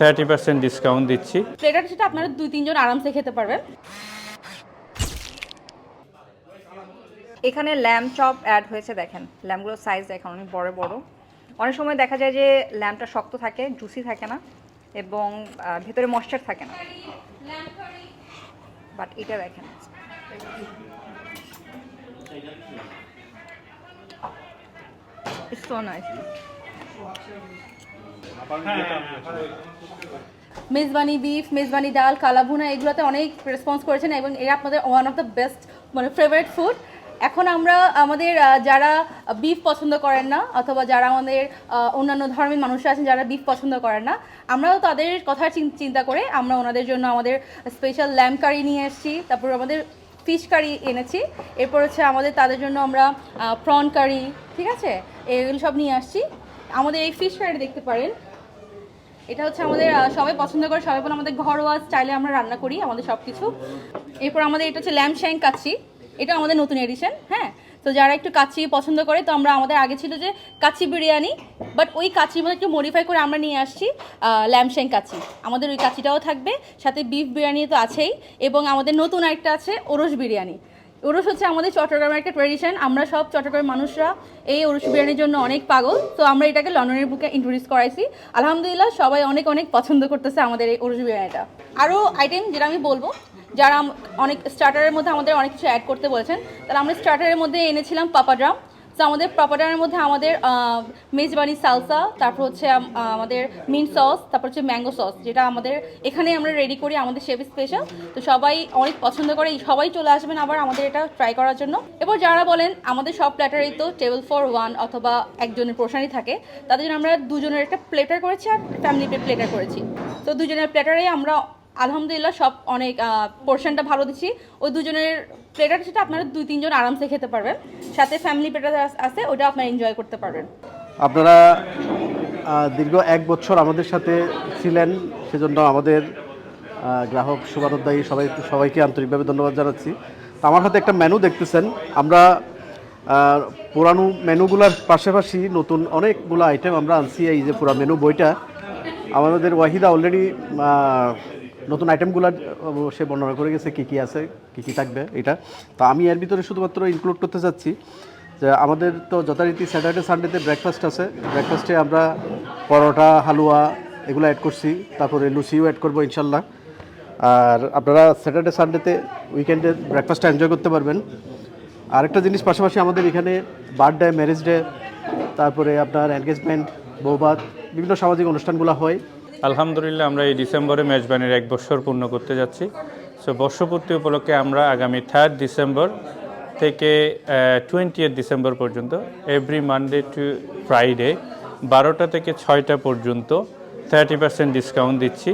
Thirty percent discount দিচ্ছি। Platter সেটা আপনারা দুই তিনজন আরামসে খেতে পারবেন। এখানে ল্যাম্প চপ অ্যাড হয়েছে দেখেন। ল্যাম্পগুলোর সাইজ দেখেন অনেক বড় বড়। অনেক সময় দেখা যায় যে ল্যাম্পটা শক্ত থাকে জুসি থাকে না এবং ভেতরে ময়শ্চার থাকে না। বাট এটা দেখেন। So nice mezbani beef mezbani ডাল কালাভুনা এগুলোতে অনেক রেসপন্স করেছেন এবং এরা আপনাদের ওয়ান অফ দ্য বেস্ট মানে ফেভারিট ফুড এখন আমরা আমাদের যারা বিফ পছন্দ করেন না, অথবা যারা আমাদের অন্যান্য ধর্মের মানুষরা আছেন যারা বিফ পছন্দ করেন না, আমরাও তাদের কথা চিন- চিন্তা করে আমরা ওনাদের জন্য আমাদের স্পেশাল ল্যাম্প কারি নিয়ে এসেছি, তারপর আমাদের ফিশ কারি এনেছি, এরপর হচ্ছে আমাদের তাদের জন্য আমরা প্রন কারি ঠিক আছে? এগুলো সব নিয়ে আসছি। আমাদের এই ফিশ কারি দেখতে পারেন। এটা হচ্ছে আমাদের সবাই পছন্দ করে, সবাই বলে আমাদের ঘরোয়া স্টাইলে আমরা রান্না করি, আমাদের সব কিছু এরপর আমাদের এটা হচ্ছে ল্যাম্প শ্যাং কাচ্চি। এটা আমাদের নতুন এডিশন হ্যাঁ? তো যারা একটু কাচ্চি পছন্দ করে, তো আমরা আমাদের আগে ছিল যে কাচ্চি বিরিয়ানি বাট ওই কাচ্চির মধ্যে একটু মডিফাই করে আমরা নিয়ে আসছি ল্যাম্প শ্যাং কাচ্চি। আমাদের ওই কাচ্চিটাও থাকবে, সাথে বিফ বিরিয়ানি তো আছেই, এবং আমাদের নতুন আরেকটা আছে, ওরস বিরিয়ানি। ওরস হচ্ছে আমাদের চট্টগ্রামের একটা ট্রেডিশন আমরা সব চট্টগ্রামের মানুষরা এই ওরস বিরিয়ানির জন্য অনেক পাগল। তো আমরা এটাকে লন্ডনের বুকে ইন্ট্রোডিউস করাইছি। আলহামদুলিল্লাহ সবাই অনেক অনেক পছন্দ করতেছে আমাদের এই ওরস বিরিয়ানিটা। আরও আইটেম যেটা আমি বলব, যারা অনেক স্টার্টারের মধ্যে আমাদের অনেক কিছু অ্যাড করতে বলেছেন, তাহলে আমরা স্টার্টারের মধ্যে এনেছিলাম পাপাড্রাম তো আমাদের পাপাডারের মধ্যে আমাদের মেজবানি সালসা তারপর হচ্ছে আমাদের মিন্ট সস তারপর হচ্ছে ম্যাঙ্গো সস যেটা আমাদের, এখানে আমরা রেডি করি আমাদের শেফ স্পেশাল তো সবাই অনেক পছন্দ করে সবাই চলে আসবেন আবার আমাদের এটা ট্রাই করার জন্য। এবার যারা বলেন, আমাদের সব প্ল্যাটারেই তো টেবিল ফর ওয়ান অথবা একজনের পোর্শনই থাকে, তাদের জন্য আমরা দুজনের একটা প্লেটার করেছি আর ফ্যামিলি প্লেটার করেছি। তো দুজনের প্লেটারেই আমরা, আলহামদুলিল্লাহ সব অনেক পোর্শনটা ভালো দিচ্ছি। ওই দুজনের প্লেটার সেটা আপনারা দুই, তিনজন আরামসে খেতে পারবেন। সাথে ফ্যামিলি প্লেটার আছে, ওটা আপনারা এনজয় করতে পারবেন। আপনারা দীর্ঘ এক বছর আমাদের সাথে ছিলেন, সেজন্য আমাদের গ্রাহক শুভানুদ্দায়ী সবাই, সবাইকে আন্তরিকভাবে ধন্যবাদ জানাচ্ছি। তো আমার হাতে একটা মেনু দেখতেছেন। আমরা পুরানো মেনুগুলোর পাশাপাশি নতুন অনেকগুলো আইটেম আমরা আনছি, এই যে পুরা মেনু বইটা। আমাদের ওয়াহিদা অলরেডি নতুন আইটেমগুলো সে বর্ণনা করে গেছে কী কী আছে, কী কী থাকবে এটা। তো আমি এর ভিতরে শুধুমাত্র ইনক্লুড করতে চাচ্ছি যে আমাদের তো যথারীতি স্যাটারডে সানডেতে ব্রেকফাস্ট আছে। ব্রেকফাস্টে আমরা পরোটা, হালুয়া এগুলো অ্যাড করছি। তারপরে লুচিও অ্যাড করব ইনশাল্লাহ। আর আপনারা স্যাটারডে সানডেতে উইকেন্ডে ব্রেকফাস্টটা এনজয় করতে পারবেন। আরেকটা জিনিস পাশাপাশি আমাদের এখানে বার্থডে ম্যারেজ ডে তারপরে আপনার এনগেজমেন্ট বৌবাদ বিভিন্ন সামাজিক অনুষ্ঠানগুলো হয়। আলহামদুলিল্লাহ, আমরা এই ডিসেম্বরে মেজবানির এক বছর পূর্ণ করতে যাচ্ছি। সো বর্ষপূর্তি উপলক্ষে আমরা আগামী থার্ড ডিসেম্বর থেকে টোয়েন্টি ডিসেম্বর পর্যন্ত এভরি মানডে টু ফ্রাইডে বারোটা থেকে ছয়টা পর্যন্ত থার্টি পার্সেন্ট ডিসকাউন্ট দিচ্ছি।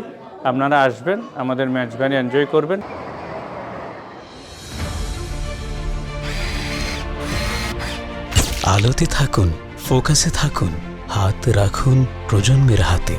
আপনারা আসবেন, আমাদের মেজবানি এনজয় করবেন। আলোতে থাকুন ফোকাসে থাকুন, হাত রাখুন প্রজন্মের হাতে।